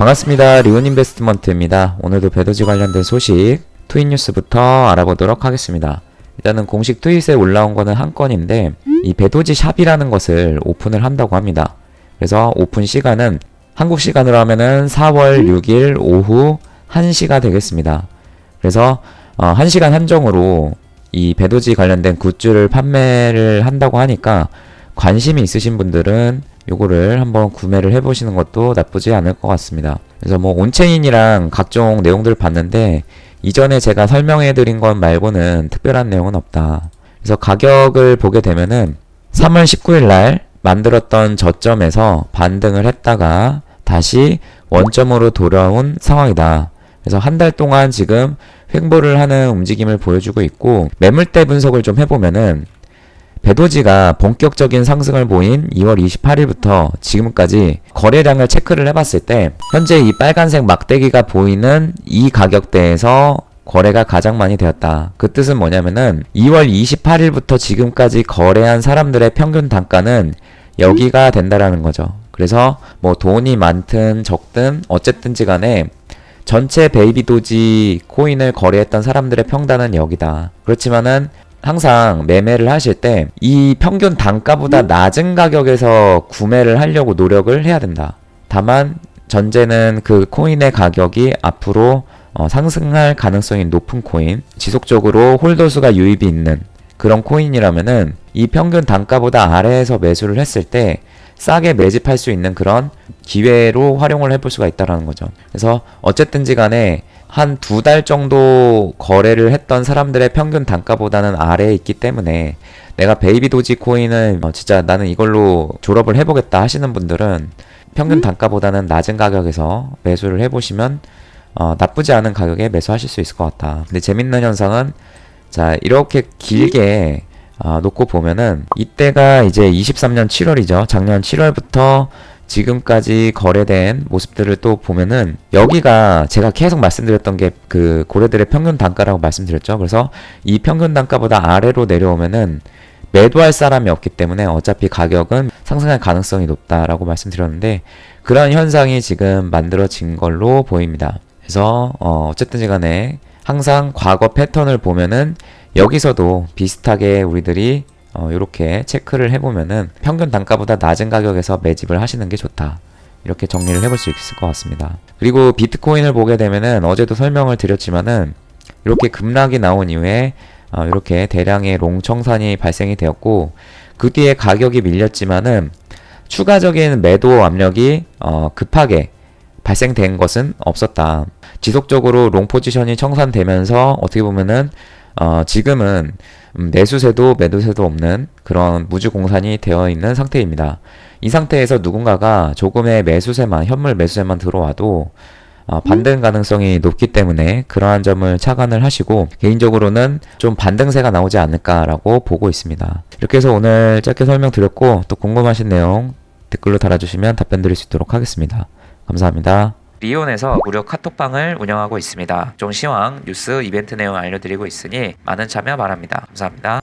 반갑습니다. 리온 인베스트먼트입니다. 오늘도 배도지 관련된 소식 트윗 뉴스부터 알아보도록 하겠습니다. 일단은 공식 트윗에 올라온 거는 한 건인데 이 배도지 샵이라는 것을 오픈을 한다고 합니다. 그래서 오픈 시간은 한국 시간으로 하면은 4월 6일 오후 1시가 되겠습니다. 그래서 어, 1시간 한정으로 이 배도지 관련된 굿즈를 판매를 한다고 하니까 관심이 있으신 분들은 요거를 한번 구매를 해보시는 것도 나쁘지 않을 것 같습니다. 그래서 뭐 온체인이랑 각종 내용들을 봤는데 이전에 제가 설명해드린 것 말고는 특별한 내용은 없다. 그래서 가격을 보게 되면은 3월 19일 날 만들었던 저점에서 반등을 했다가 다시 원점으로 돌아온 상황이다. 그래서 한 달 동안 지금 횡보를 하는 움직임을 보여주고 있고 매물대 분석을 좀 해보면은 배도지가 본격적인 상승을 보인 2월 28일부터 지금까지 거래량을 체크를 해봤을 때 현재 이 빨간색 막대기가 보이는 이 가격대에서 거래가 가장 많이 되었다. 그 뜻은 뭐냐면은 2월 28일부터 지금까지 거래한 사람들의 평균 단가는 여기가 된다라는 거죠. 그래서 뭐 돈이 많든 적든 어쨌든지 간에 전체 베이비 도지 코인을 거래했던 사람들의 평단은 여기다. 그렇지만은 항상 매매를 하실 때 이 평균 단가보다 낮은 가격에서 구매를 하려고 노력을 해야 된다. 다만 전제는 그 코인의 가격이 앞으로 어, 상승할 가능성이 높은 코인, 지속적으로 홀더 수가 유입이 있는 그런 코인이라면은 이 평균 단가보다 아래에서 매수를 했을 때 싸게 매집할 수 있는 그런 기회로 활용을 해볼 수가 있다라는 거죠. 그래서 어쨌든지 간에 한 두 달 정도 거래를 했던 사람들의 평균 단가보다는 아래에 있기 때문에 내가 베이비 도지 코인을 어, 진짜 나는 이걸로 졸업을 해보겠다 하시는 분들은 평균 단가보다는 낮은 가격에서 매수를 해보시면 어, 나쁘지 않은 가격에 매수하실 수 있을 것 같다. 근데 재밌는 현상은 자 이렇게 길게 아, 놓고 보면은 이때가 이제 23년 7월이죠. 작년 7월부터 지금까지 거래된 모습들을 또 보면은 여기가 제가 계속 말씀드렸던 게 그 고래들의 평균 단가라고 말씀드렸죠. 그래서 이 평균 단가보다 아래로 내려오면은 매도할 사람이 없기 때문에 어차피 가격은 상승할 가능성이 높다라고 말씀드렸는데 그런 현상이 지금 만들어진 걸로 보입니다. 그래서 어, 어쨌든지 간에 항상 과거 패턴을 보면은 여기서도 비슷하게 우리들이 어, 이렇게 체크를 해보면은 평균 단가보다 낮은 가격에서 매집을 하시는 게 좋다. 이렇게 정리를 해볼 수 있을 것 같습니다. 그리고 비트코인을 보게 되면은 어제도 설명을 드렸지만은 이렇게 급락이 나온 이후에 어, 이렇게 대량의 롱 청산이 발생이 되었고 그 뒤에 가격이 밀렸지만은 추가적인 매도 압력이 어, 급하게 발생된 것은 없었다. 지속적으로 롱 포지션이 청산되면서 어떻게 보면은 어, 지금은 음, 매수세도 매도세도 없는 그런 무주공산이 되어 있는 상태입니다. 이 상태에서 누군가가 조금의 매수세만 현물 매수세만 들어와도 어, 반등 가능성이 높기 때문에 그러한 점을 착안을 하시고 개인적으로는 좀 반등세가 나오지 않을까라고 보고 있습니다. 이렇게 해서 오늘 짧게 설명드렸고 또 궁금하신 내용 댓글로 달아주시면 답변 드릴 수 있도록 하겠습니다. 감사합니다. 리온에서 무료 카톡방을 운영하고 있습니다. 종 시황, 뉴스, 이벤트 내용 알려드리고 있으니 많은 참여 바랍니다. 감사합니다.